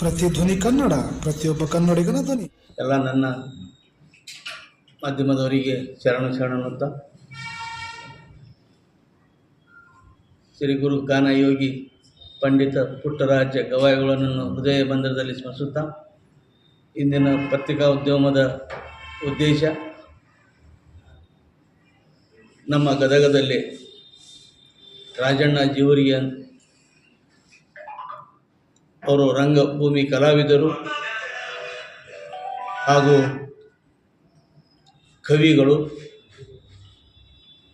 ಪ್ರತಿಧ್ವನಿ ಕನ್ನಡ, ಪ್ರತಿಯೊಬ್ಬ ಕನ್ನಡಿಗನ ಧ್ವನಿ. ಎಲ್ಲ ನನ್ನ ಮಾಧ್ಯಮದವರಿಗೆ ಶರಣ ಶರಣನಂತ ಶ್ರೀ ಗುರು ಗಾನ ಯೋಗಿ ಪಂಡಿತ ಪುಟ್ಟರಾಜ ಗವಾಯಿಗಳನ್ನು ಹೃದಯ ಮಂದಿರದಲ್ಲಿ ಸ್ಮರಿಸುತ್ತಾ, ಇಂದಿನ ಪತ್ರಿಕಾ ಉದ್ಯಮದ ಉದ್ದೇಶ ನಮ್ಮ ಗದಗದಲ್ಲಿ ರಾಜಣ್ಣ ಜೀವರಿಗೆ ಅವರು ರಂಗಭೂಮಿ ಕಲಾವಿದರು ಹಾಗೂ ಕವಿಗಳು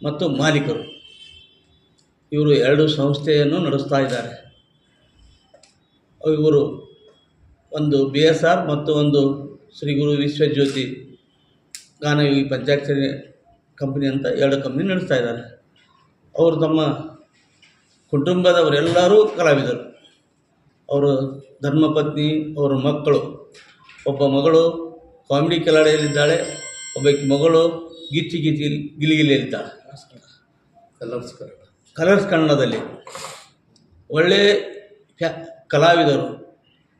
ಮತ್ತು ಮಾಲೀಕರು. ಇವರು ಎರಡು ಸಂಸ್ಥೆಯನ್ನು ನಡೆಸ್ತಾ ಇದ್ದಾರೆ. ಇವರು ಒಂದು ಬಿ ಎಸ್ ಆರ್ ಮತ್ತು ಒಂದು ಶ್ರೀ ಗುರು ವಿಶ್ವಜ್ಯೋತಿ ಗಾನಯೋಗಿ ಪಂಚಾಕ್ಷರಿ ಕಂಪ್ನಿ ಅಂತ ಎರಡು ಕಂಪ್ನಿ ನಡೆಸ್ತಾ ಇದ್ದಾರೆ. ಅವರು ತಮ್ಮ ಕುಟುಂಬದವರೆಲ್ಲರೂ ಕಲಾವಿದರು. ಅವರು ಧರ್ಮಪತ್ನಿ ಅವರ ಮಕ್ಕಳು. ಒಬ್ಬ ಮಗಳು ಕಾಮಿಡಿ ಕಲಾಡೆಯಲ್ಲಿದ್ದಾಳೆ ಒಬ್ಬಾಕಿ ಮಗಳು ಗಿಚ್ಚಿ ಗಿಚ್ಚಿ ಗಿಲಿಗಿಲಿಯಲ್ಲಿದ್ದಾಳೆ. ಕಲರ್ಸ್ ಕನ್ನಡ. ಕಲರ್ಸ್ ಕನ್ನಡದಲ್ಲಿ. ಒಳ್ಳೆಯ ಫ್ಯಾ ಕಲಾವಿದರು.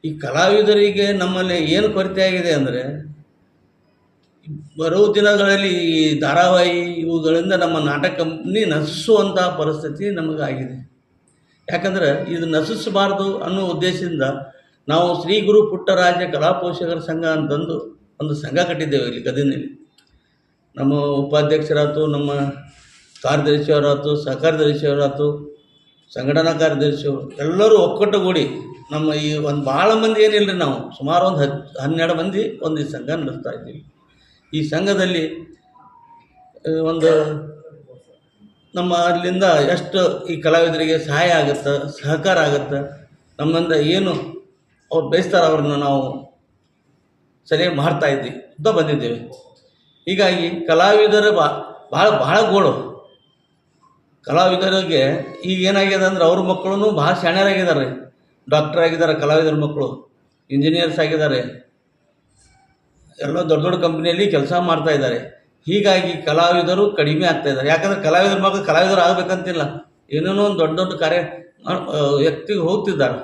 ಈ ಕಲಾವಿದರಿಗೆ ನಮ್ಮಲ್ಲಿ ಏನು ಕೊರತೆ ಆಗಿದೆ ಅಂದರೆ ಬರುವ ದಿನಗಳಲ್ಲಿ ಈ ಧಾರಾವಾಹಿ ಇವುಗಳಿಂದ ನಮ್ಮ ನಾಟಕ ಕಂಪ್ನಿ ನಶಿಸುವಂಥ ಪರಿಸ್ಥಿತಿ ನಮಗಾಗಿದೆ. ಯಾಕಂದ್ರೆ ಇದು ನಶಿಸಬಾರ್ದು ಅನ್ನೋ ಉದ್ದೇಶದಿಂದ ನಾವು ಶ್ರೀ ಗುರು ಪುಟ್ಟರಾಜ ಕಲಾ ಪೋಷಕರ ಸಂಘ ಅಂತಂದು ಒಂದು ಸಂಘ ಕಟ್ಟಿದ್ದೇವೆ ಇಲ್ಲಿ ಗದಗಿನಲ್ಲಿ. ನಮ್ಮ ಉಪಾಧ್ಯಕ್ಷರಾಯ್ತು, ನಮ್ಮ ಕಾರ್ಯದರ್ಶಿಯವರಾಯ್ತು ಸಹಕಾರ್ಯದರ್ಶಿಯವರಾಯ್ತು ಸಂಘಟನಾ ಕಾರ್ಯದರ್ಶಿಯವರು, ಎಲ್ಲರೂ ಒಕ್ಕಟ್ಟುಗೂಡಿ ನಮ್ಮ ಈ ಒಂದು ಭಾಳ ಮಂದಿ ಏನಿಲ್ಲ ರೀ ನಾವು, ಸುಮಾರು ಒಂದು ಹತ್ತು ಹನ್ನೆರಡು ಮಂದಿ ಒಂದು ಈ ಸಂಘ ನಡೆಸ್ತಾ ಇದ್ದೀವಿ. ಈ ಸಂಘದಲ್ಲಿ ಒಂದು ನಮ್ಮ ಅಲ್ಲಿಂದ ಎಷ್ಟು ಈ ಕಲಾವಿದರಿಗೆ ಸಹಾಯ ಆಗುತ್ತೆ, ಸಹಕಾರ ಆಗುತ್ತೆ, ನಮ್ಮಿಂದ ಏನು ಅವ್ರು ಬಯಸ್ತಾರೆ ಅವ್ರನ್ನ ನಾವು ಸರಿಯಾಗಿ ಮಾಡ್ತಾ ಇದ್ವಿ ಅಂತ ಬಂದಿದ್ದೇವೆ. ಹೀಗಾಗಿ ಕಲಾವಿದರ ಬಾ ಭಾಳ ಭಾಳ ಗೋಳು. ಕಲಾವಿದರಿಗೆ ಈಗ ಏನಾಗಿದೆ ಅಂದ್ರೆ ಅವ್ರ ಮಕ್ಕಳು ಭಾಳ ಶಾಣ್ಯರಾಗಿದ್ದಾರೆ. ಡಾಕ್ಟರ್ ಆಗಿದ್ದಾರೆ ಕಲಾವಿದರ ಮಕ್ಕಳು ಇಂಜಿನಿಯರ್ಸ್ ಆಗಿದ್ದಾರೆ. ಎಲ್ಲ ದೊಡ್ಡ ದೊಡ್ಡ ಕಂಪ್ನಿಯಲ್ಲಿ ಕೆಲಸ ಮಾಡ್ತಾ ಇದ್ದಾರೆ. ಹೀಗಾಗಿ ಕಲಾವಿದರು ಕಡಿಮೆ ಆಗ್ತಾ ಇದ್ದಾರೆ. ಯಾಕಂದ್ರೆ ಕಲಾವಿದರ ಮಗ ಕಲಾವಿದರು ಆಗಬೇಕಂತಿಲ್ಲ. ಏನೇನೋ ಒಂದು ದೊಡ್ಡ ದೊಡ್ಡ ಕಾರ್ಯ ವ್ಯಕ್ತಿಗೆ ಹೋಗ್ತಿದ್ದಾರೆ.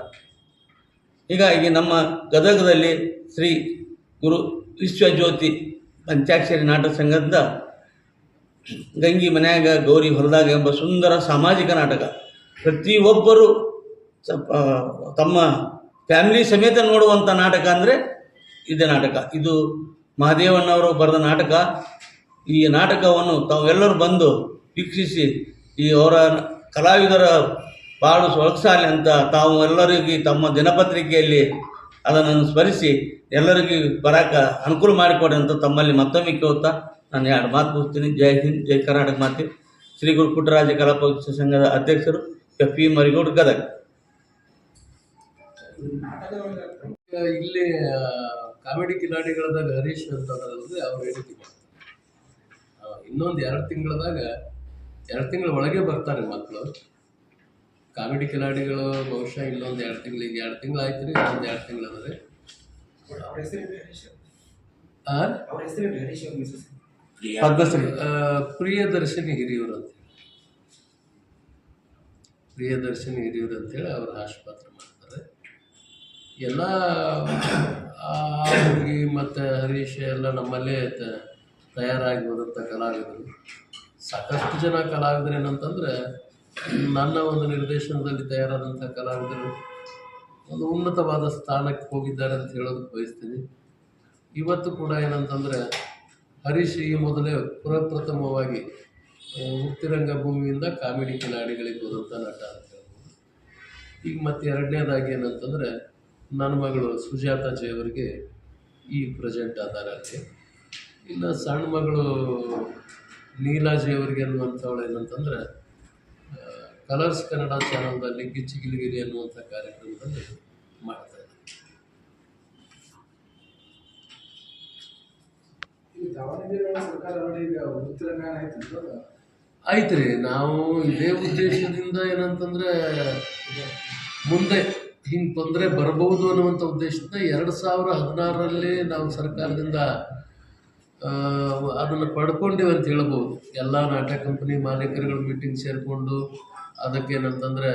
ಹೀಗಾಗಿ ನಮ್ಮ ಗದಗದಲ್ಲಿ ಶ್ರೀ ಗುರು ವಿಶ್ವಜ್ಯೋತಿ ಪಂಚಾಕ್ಷರಿ ನಾಟಕ ಸಂಘದಿಂದ ಗಂಗಿ ಮನ್ಯಾಗ ಗೌರಿ ಹೊರದಾಗ ಎಂಬ ಸುಂದರ ಸಾಮಾಜಿಕ ನಾಟಕ. ಪ್ರತಿಯೊಬ್ಬರು ತಮ್ಮ ಫ್ಯಾಮಿಲಿ ಸಮೇತ ನೋಡುವಂಥ ನಾಟಕ ಅಂದರೆ ಇದೇ ನಾಟಕ. ಇದು ಮಹಾದೇವಣ್ಣವರು ಬರೆದ ನಾಟಕ. ಈ ನಾಟಕವನ್ನು ತಾವೆಲ್ಲರೂ ಬಂದು ವೀಕ್ಷಿಸಿ, ಈ ಅವರ ಕಲಾವಿದರ ಬಾಳು ಸೊಗಸಾಲಿ ಅಂತ ತಾವು ಎಲ್ಲರಿಗೂ ತಮ್ಮ ದಿನಪತ್ರಿಕೆಯಲ್ಲಿ ಅದನ್ನು ಸ್ಮರಿಸಿ, ಎಲ್ಲರಿಗೂ ಬರಾಕ ಅನುಕೂಲ ಮಾಡಿಕೊಡಿ ಅಂತ ತಮ್ಮಲ್ಲಿ ಮತ್ತೊಮ್ಮೆ ಕೇಳ್ತಾ ನಾನು ಎರಡು ಮಾತು ಮುಗಿಸ್ತೀನಿ. ಜೈ ಹಿಂದ್, ಜೈ ಕರ್ನಾಟಕ ಮಾತಿ. ಶ್ರೀ ಗುರು ಪುಟ್ಟರಾಜ ಕಲಾಪಕ್ಷ ಸಂಘದ ಅಧ್ಯಕ್ಷರು ಎಫ್ ಪಿ ಮರಿಗೌಡ ಗದಗ. ಇಲ್ಲಿ ಕಾಮಿಡಿ ಕಿಲಾಡಿಗಳದಾಗ ಹರೀಶ್ ಅಂತ ಅವ್ರು ಹೇಳಿದ್ರು. ಇನ್ನೊಂದು ಎರಡು ತಿಂಗಳದಾಗ ಎರಡು ತಿಂಗಳ ಒಳಗೆ ಬರ್ತಾರೆ ಮಕ್ಕಳು ಕಾಮಿಡಿ ಕಿಲಾಡಿಗಳು ಬಹುಶಃ ಇನ್ನೊಂದು ಎರಡು ತಿಂಗಳಿಗೆ ಎರಡು ತಿಂಗಳು ಆಯ್ತು ರೀ ಇನ್ನೊಂದು ಎರಡು ತಿಂಗಳು ಅದ ಪ್ರಿಯ ಪ್ರಿಯದರ್ಶಿನಿ ಹಿರಿಯೂರು ಅಂತ ಹೇಳಿ. ಹಿರಿಯೂರು ಅಂತೇಳಿ ಅವ್ರು ಆಶೀರ್ವಾದ ಮಾಡ್ತಾರೆ. ಎಲ್ಲ ಆ ಹುಡುಗಿ ಮತ್ತು ಹರೀಶ್ ಎಲ್ಲ ನಮ್ಮಲ್ಲೇ ತಯಾರಾಗಿ ಹೋದಂಥ ಕಲಾವಿದರು. ಸಾಕಷ್ಟು ಜನ ಕಲಾವಿದರು ಏನಂತಂದ್ರೆ, ನನ್ನ ಒಂದು ನಿರ್ದೇಶನದಲ್ಲಿ ತಯಾರಾದಂಥ ಕಲಾವಿದರು ಒಂದು ಉನ್ನತವಾದ ಸ್ಥಾನಕ್ಕೆ ಹೋಗಿದ್ದಾರೆ ಅಂತ ಹೇಳೋದು ಬಯಸ್ತೀನಿ. ಇವತ್ತು ಕೂಡ ಏನಂತಂದರೆ, ಹರೀಶ್ ಈ ಮೊದಲೇ ಪುರಪ್ರಥಮವಾಗಿ ಉತ್ತಿರಂಗ ಭೂಮಿಯಿಂದ ಕಾಮಿಡಿ ಕಿಲಾಡಿಗಳಿಗೆ ಹೋದಂಥ ನಟ ಅಂತ ಹೇಳ್ಬೋದು. ಈಗ ಮತ್ತೆ ಎರಡನೇದಾಗಿ ಏನಂತಂದರೆ, ನನ್ನ ಮಗಳು ಸುಜಾತಾ ಅವರಿಗೆ ಈ ಪ್ರೆಸೆಂಟ್ ಆದಾರೆ ಅಲ್ಲಿ ಇನ್ನು ಸಣ್ಣ ಮಗಳು ನೀಲಾಜಿ ಅವ್ರಿಗೆ ಅನ್ನುವಂಥವಳು ಏನಂತಂದರೆ ಕಲರ್ಸ್ ಕನ್ನಡ ಚಾನಲ್ದಲ್ಲಿ ಗಿಚ್ಚಿ ಗಿಲಿಗಿರಿ ಅನ್ನುವಂಥ ಕಾರ್ಯಕ್ರಮದಲ್ಲಿ ಮಾಡ್ತಾ ಇದ್ದಾರೆ. ಆಯ್ತು ರೀ ನಾವು ಇದೇ ಉದ್ದೇಶದಿಂದ ಏನಂತಂದ್ರೆ ಮುಂದೆ ಹಿಂಗೆ ತೊಂದರೆ ಬರಬಹುದು ಅನ್ನುವಂಥ ಉದ್ದೇಶದಿಂದ ಎರಡು ಸಾವಿರ ಹದಿನಾರರಲ್ಲಿ ನಾವು ಸರ್ಕಾರದಿಂದ ಅದನ್ನು ಪಡ್ಕೊಂಡಿವಿ ಅಂತ ಹೇಳ್ಬೋದು. ಎಲ್ಲ ನಾಟಕ ಕಂಪ್ನಿ ಮಾಲೀಕರುಗಳು ಮೀಟಿಂಗ್ ಸೇರಿಕೊಂಡು ಅದಕ್ಕೇನಂತಂದರೆ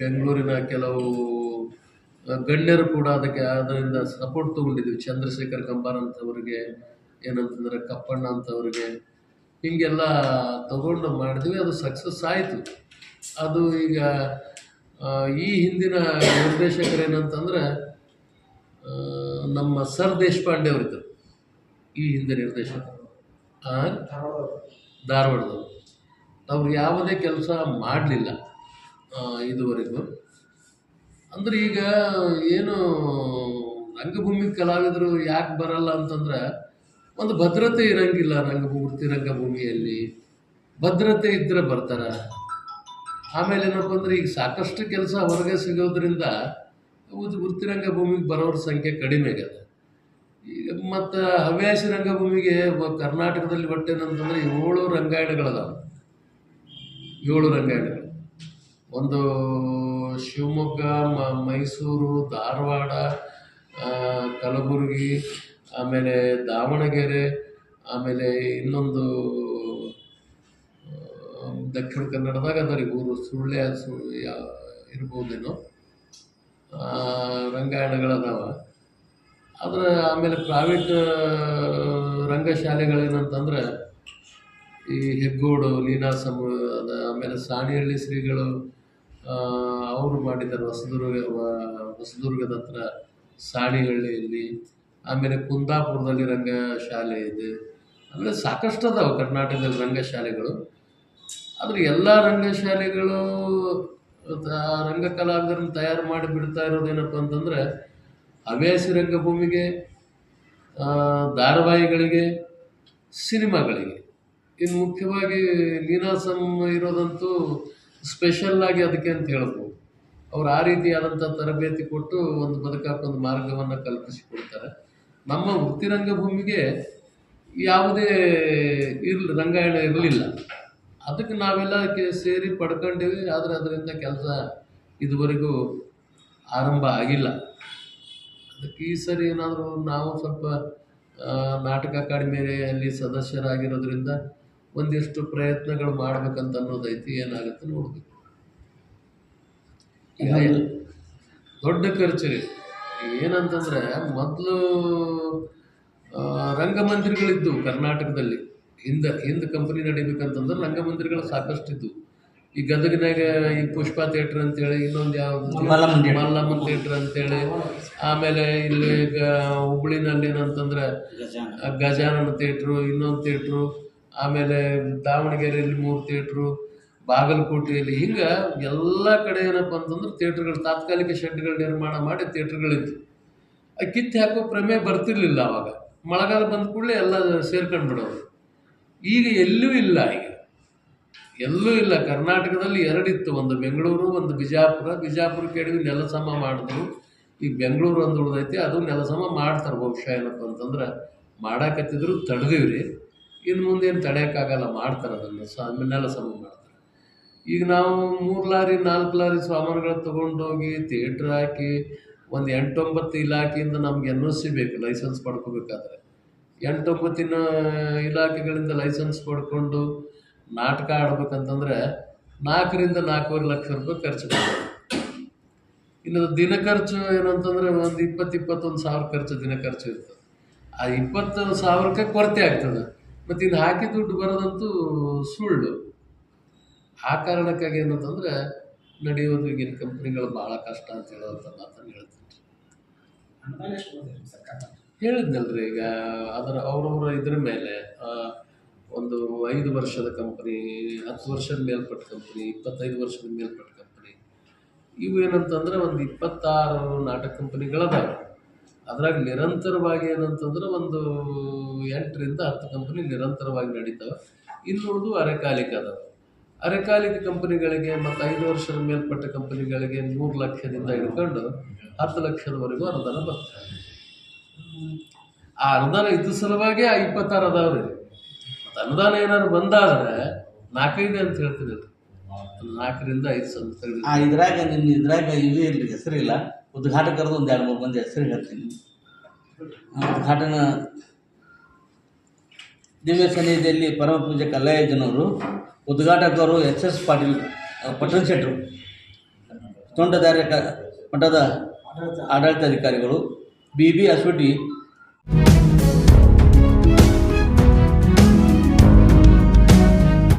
ಬೆಂಗಳೂರಿನ ಕೆಲವು ಗಣ್ಯರು ಕೂಡ ಅದಕ್ಕೆ ಅದರಿಂದ ಸಪೋರ್ಟ್ ತೊಗೊಂಡಿದ್ವಿ. ಚಂದ್ರಶೇಖರ್ ಕಂಬಾರ್ ಅಂತವ್ರಿಗೆ ಏನಂತಂದ್ರೆ ಕಪ್ಪಣ್ಣ ಅಂತವ್ರಿಗೆ ಹೀಗೆಲ್ಲ ತಗೊಂಡು ಮಾಡಿದ್ವಿ. ಅದು ಸಕ್ಸಸ್ ಆಯಿತು. ಅದು ಈಗ ಈ ಹಿಂದಿನ ನಿರ್ದೇಶಕರು ಏನಂತಂದ್ರೆ ನಮ್ಮ ಸರ್ ದೇಶಪಾಂಡೆ ಅವರಿದ್ದರು ಈ ಹಿಂದೆ ನಿರ್ದೇಶನ. ಆ? ಧಾರವಾಡದವರು ಅವ್ರು ಯಾವುದೇ ಕೆಲಸ ಮಾಡಲಿಲ್ಲ ಇದುವರೆಗೂ. ಅಂದ್ರೆ ಈಗ ಏನು, ರಂಗಭೂಮಿ ಕಲಾವಿದರು ಯಾಕೆ ಬರಲ್ಲ ಅಂತಂದ್ರೆ, ಒಂದು ಭದ್ರತೆ ಇರಂಗಿಲ್ಲ ರಂಗಭೂಮಿ ರಂಗಭೂಮಿಯಲ್ಲಿ ಭದ್ರತೆ ಇದ್ದರೆ ಬರ್ತಾರೆ. ಆಮೇಲೆ ಏನಪ್ಪ ಅಂದ್ರೆ ಈಗ ಸಾಕಷ್ಟು ಕೆಲಸ ಹೊರಗೆ ಸಿಗೋದ್ರಿಂದ ವೃತ್ತಿರಂಗ ಭೂಮಿಗೆ ಬರೋರ ಸಂಖ್ಯೆ ಕಡಿಮೆ ಆಗ್ಯದ ಮತ್ತು ಹವ್ಯಾಸಿ ರಂಗಭೂಮಿಗೆ ಕರ್ನಾಟಕದಲ್ಲಿ ಅಂತಂದರೆ ಏಳು ರಂಗಾಯಣಗಳದಾವೆ. ಏಳು ರಂಗಾಯಣಗಳು. ಒಂದು ಶಿವಮೊಗ್ಗ ಮೈಸೂರು, ಧಾರವಾಡ ಕಲಬುರಗಿ, ಆಮೇಲೆ ದಾವಣಗೆರೆ, ಆಮೇಲೆ ಇನ್ನೊಂದು ದಕ್ಷಿಣ ಕನ್ನಡದಾಗ ಅದರಿ ಊರು. ಸುಳ್ಳೆ ಇರ್ಬೋದೇನೋ. ರಂಗಾಯಣಗಳದಾವ. ಆದ್ರೆ ಆಮೇಲೆ ಪ್ರೈವೇಟ್ ರಂಗಶಾಲೆಗಳೇನಂತಂದ್ರೆ ಈ ಹೆಗ್ಗೋಡು ಲೀನಾ ಅದ ಆಮೇಲೆ ಸಾಣಿಹಳ್ಳಿ ಶ್ರೀಗಳು ಅವರು ಮಾಡಿದ್ದಾರೆ ಹೊಸದುರ್ಗ ಹೊಸದುರ್ಗದ ಹತ್ರ ಸಾಣಿಹಳ್ಳಿಯಲ್ಲಿ. ಆಮೇಲೆ ಕುಂದಾಪುರದಲ್ಲಿ ರಂಗಶಾಲೆ ಇದೆ. ಆಮೇಲೆ ಸಾಕಷ್ಟು ಅದಾವೆ ಕರ್ನಾಟಕದಲ್ಲಿ ರಂಗಶಾಲೆಗಳು ಆದರೆ ಎಲ್ಲ ರಂಗಶಾಲೆಗಳು ತ- ರಂಗ ಕಲಾವಿದರನ್ನ ತಯಾರು ಮಾಡಿ ಬಿಡ್ತಾ ಇರೋದೇನಪ್ಪ ಅಂತಂದ್ರೆ ಹವ್ಯಾಸಿ ರಂಗಭೂಮಿಗೆ ಧಾರಾವಾಹಿಗಳಿಗೆ, ಸಿನಿಮಾಗಳಿಗೆ. ಇನ್ನು ಮುಖ್ಯವಾಗಿ ನೀನಾಸಂ ಇರೋದಂತೂ ಸ್ಪೆಷಲ್ ಆಗಿ ಅದಕ್ಕೆ ಅಂತ ಹೇಳ್ಬೋದು. ಅವ್ರು ಆ ರೀತಿಯಾದಂಥ ತರಬೇತಿ ಕೊಟ್ಟು ಒಂದು ಬದುಕಾಕೊಂದು ಮಾರ್ಗವನ್ನು ಕಲ್ಪಿಸಿಕೊಡ್ತಾರೆ. ನಮ್ಮ ವೃತ್ತಿ ರಂಗಭೂಮಿಗೆ ಯಾವುದೇ ಇರ್ ರಂಗಾಯಣ ಇರಲಿಲ್ಲ. ಅದಕ್ಕೆ ನಾವೆಲ್ಲ ಸೇರಿ ಪಡ್ಕೊಂಡಿವಿ, ಆದರೆ ಅದರಿಂದ ಕೆಲಸ ಇದುವರೆಗೂ ಆರಂಭ ಆಗಿಲ್ಲ. ಅದಕ್ಕೆ ಈ ಸರಿ ಏನಾದರೂ ನಾವು ಸ್ವಲ್ಪ ನಾಟಕ ಅಕಾಡೆಮಿಯಲ್ಲಿ ಸದಸ್ಯರಾಗಿರೋದ್ರಿಂದ ಒಂದಿಷ್ಟು ಪ್ರಯತ್ನಗಳು ಮಾಡ್ಬೇಕಂತ ಅನ್ನೋದೈತಿ ಏನಾಗುತ್ತೆ ನೋಡ್ಬೇಕು. ದೊಡ್ಡ ಖರ್ಚು ರೀ ಏನಂತಂದ್ರೆ ಮೊದಲು ರಂಗಮಂದಿರಗಳಿದ್ದವು ಕರ್ನಾಟಕದಲ್ಲಿ. ಹಿಂದೆ ಹಿಂದೆ ಕಂಪನಿ ನಡಿಬೇಕಂತಂದ್ರೆ ರಂಗಮಂದಿರಗಳು ಸಾಕಷ್ಟು ಇದ್ದವು ಈ ಗದಗಿನಾಗ ಈ ಪುಷ್ಪ ಥಿಯೇಟ್ರ್ ಅಂತೇಳಿ ಇನ್ನೊಂದು ಯಾವ್ದು ಮಲ್ಲಮ್ಮನ್ ಥಿಯೇಟ್ರ್. ಅಂತೇಳಿ. ಆಮೇಲೆ ಇಲ್ಲಿ ಗ- ಹುಬ್ಳಿನಲ್ಲಿ ಏನಂತಂದ್ರೆ ಗಜಾನನ. ಥಿಯೇಟ್ರು ಇನ್ನೊಂದು ಥಿಯೇಟ್ರು ಆಮೇಲೆ ದಾವಣಗೆರೆಯಲ್ಲಿ ಮೂರು ಥಿಯೇಟ್ರು ಬಾಗಲಕೋಟೆಯಲ್ಲಿ ಹಿಂಗೆ ಎಲ್ಲ ಕಡೆ ಏನಪ್ಪ ಅಂತಂದ್ರೆ ಥಿಯೇಟ್ರ್ಗಳು ತಾತ್ಕಾಲಿಕ ಶೆಡ್ಗಳು ನಿರ್ಮಾಣ ಮಾಡಿ ಥಿಯೇಟ್ರ್ಗಳಿತ್ತು ಆ ಕಿತ್ತು ಹಾಕೋ ಪ್ರಮೇಯ ಬರ್ತಿರ್ಲಿಲ್ಲ ಅವಾಗ. ಮಳೆಗಾಲ ಬಂದ ಕೂಡಲೇ ಎಲ್ಲ ಸೇರ್ಕೊಂಡು ಬಿಡೋರು ಈಗ ಎಲ್ಲೂ ಇಲ್ಲ ಈಗ. ಎಲ್ಲೂ ಇಲ್ಲ. ಕರ್ನಾಟಕದಲ್ಲಿ ಎರಡಿತ್ತು. ಒಂದು ಬೆಂಗಳೂರು, ಒಂದು ಬಿಜಾಪುರ. ಬಿಜಾಪುರ ಕೇಳಿದ್ವಿ ನೆಲಸಮ ಮಾಡಿದ್ರು. ಈ ಬೆಂಗಳೂರು ಒಂದು ಉಳ್ದೈತಿ ಅದು ನೆಲಸಮ ಮಾಡ್ತಾರೆ ಬಹುಶಃ ಏನಪ್ಪ ಅಂತಂದ್ರೆ. ಮಾಡಾಕತ್ತಿದ್ರು, ತಡೆದಿವ್ರಿ. ಇನ್ನು ಮುಂದೆ ಏನು ತಡೆಯೋಕ್ಕಾಗಲ್ಲ ಮಾಡ್ತಾರೆ ಅದನ್ನು. ಸ, ನೆಲಸಮ ಮಾಡ್ತಾರೆ. ಈಗ ನಾವು ಮೂರು ಲಾರಿ, ನಾಲ್ಕು ಲಾರಿ ಸಾಮಾನುಗಳು ತೊಗೊಂಡೋಗಿ ಥಿಯೇಟ್ರ್ ಹಾಕಿ, ಒಂದು ಎಂಟೊಂಬತ್ತು ಇಲಾಖೆಯಿಂದ ನಮ್ಗೆ ಎನ್ ಒ ಸಿ ಬೇಕು, ಲೈಸೆನ್ಸ್ ಪಡ್ಕೋಬೇಕಾದ್ರೆ. ಎಂಟೊಂಬತ್ತಿನ ಇಲಾಖೆಗಳಿಂದ ಲೈಸೆನ್ಸ್ ಪಡ್ಕೊಂಡು ನಾಟಕ ಆಡ್ಬೇಕಂತಂದ್ರೆ ನಾಲ್ಕರಿಂದ ನಾಲ್ಕೂವರೆ ಲಕ್ಷ ರೂಪಾಯಿ ಖರ್ಚು ಬರ್ತದೆ ಇನ್ನು ದಿನ ಖರ್ಚು ಏನಂತಂದ್ರೆ ಒಂದು ಇಪ್ಪತ್ತು ಇಪ್ಪತ್ತೊಂದು ಸಾವಿರ ಖರ್ಚು ದಿನ ಖರ್ಚು ಇರ್ತದೆ. ಆ ಇಪ್ಪತ್ತು ಸಾವಿರಕ್ಕೆ ಕೊರತೆ ಆಗ್ತದೆ. ಮತ್ತು ಇನ್ನು ಹಾಕಿ ದುಡ್ಡು ಬರೋದಂತೂ ಸುಳ್ಳು. ಆ ಕಾರಣಕ್ಕಾಗಿ ಏನಂತಂದ್ರೆ ನಡೆಯೋದು ಈಗಿನ ಕಂಪ್ನಿಗಳು ಭಾಳ ಕಷ್ಟ ಅಂತ ಹೇಳುವಂಥ ಮಾತನ್ನು ಹೇಳ್ತೀನಿ. ಹೇಳಿದ್ನಲ್ರಿ ಈಗ ಅದರ ಅವ್ರವ್ರ ಇದ್ರ ಮೇಲೆ ಒಂದು ಐದು ವರ್ಷದ ಕಂಪ್ನಿ ಹತ್ತು ವರ್ಷದ ಮೇಲ್ಪಟ್ಟ ಕಂಪ್ನಿ ಇಪ್ಪತ್ತೈದು ವರ್ಷದ ಮೇಲ್ಪಟ್ಟ ಕಂಪ್ನಿ ಇವು ಏನಂತಂದ್ರೆ ಒಂದು ಇಪ್ಪತ್ತಾರು ನಾಟಕ ಕಂಪ್ನಿಗಳದಾವ ಅದ್ರಾಗ ನಿರಂತರವಾಗಿ ಏನಂತಂದ್ರೆ ಒಂದು ಎಂಟರಿಂದ ಹತ್ತು ಕಂಪ್ನಿ ನಿರಂತರವಾಗಿ ನಡೀತಾವೆ. ಇನ್ನುಳಿದು ಅರೆಕಾಲಿಕ ಅದಾವ ಅರೆಕಾಲಿಕ ಕಂಪನಿಗಳಿಗೆ ಮತ್ತು ಐದು ವರ್ಷದ ಮೇಲ್ಪಟ್ಟ ಕಂಪನಿಗಳಿಗೆ ಮೂರು ಲಕ್ಷದಿಂದ ಹಿಡ್ಕೊಂಡು ಹತ್ತು ಲಕ್ಷದವರೆಗೂ ಅನುದಾನ ಬರ್ತದೆ. ಆ ಅನುದಾನ ಇದ್ದ ಸಲುವಾಗಿ ಆ ಇಪ್ಪತ್ತಾರು ಅದಾವ್ರಿ. ಅನುದಾನ ಏನಾದ್ರು ಬಂದಾದ್ರೆ ನಾಲ್ಕೈದು ಅಂತ ಹೇಳ್ತೀನಿ ನಾಲ್ಕರಿಂದ ಐದು ಸಂಸ್ಥೆಗಳು ಆ, ಇದ್ರಾಗ ನಿಮ್ಮ ಇದ್ರಾಗ ಇದು ಇಲ್ರಿ ಹೆಸರಿಲ್ಲ ಉದ್ಘಾಟಕರದ್ದು ಒಂದು ಎರಡು ಮೂರು ಮಂದಿ ಹೆಸರು ಹೇಳ್ತೀನಿ. ಉದ್ಘಾಟನಾ ದಿವ್ಯ ಸನ್ನಿಧಿಯಲ್ಲಿ ಪರಮ ಪೂಜೆ ಕಲ್ಲಯ್ಯಜ್ಜನವರು ಉದ್ಘಾಟಕರು, ಎಚ್ ಎಸ್ ಪಾಟೀಲ್ ಪಟ್ಟಣ ಶೆಟ್ರು ತೋಂಟದಾರ್ಯ ಕ ಮಠದ ಆಡಳಿತಾಧಿಕಾರಿಗಳು, ಬಿ ಬಿ ಅಶ್ವಟಿ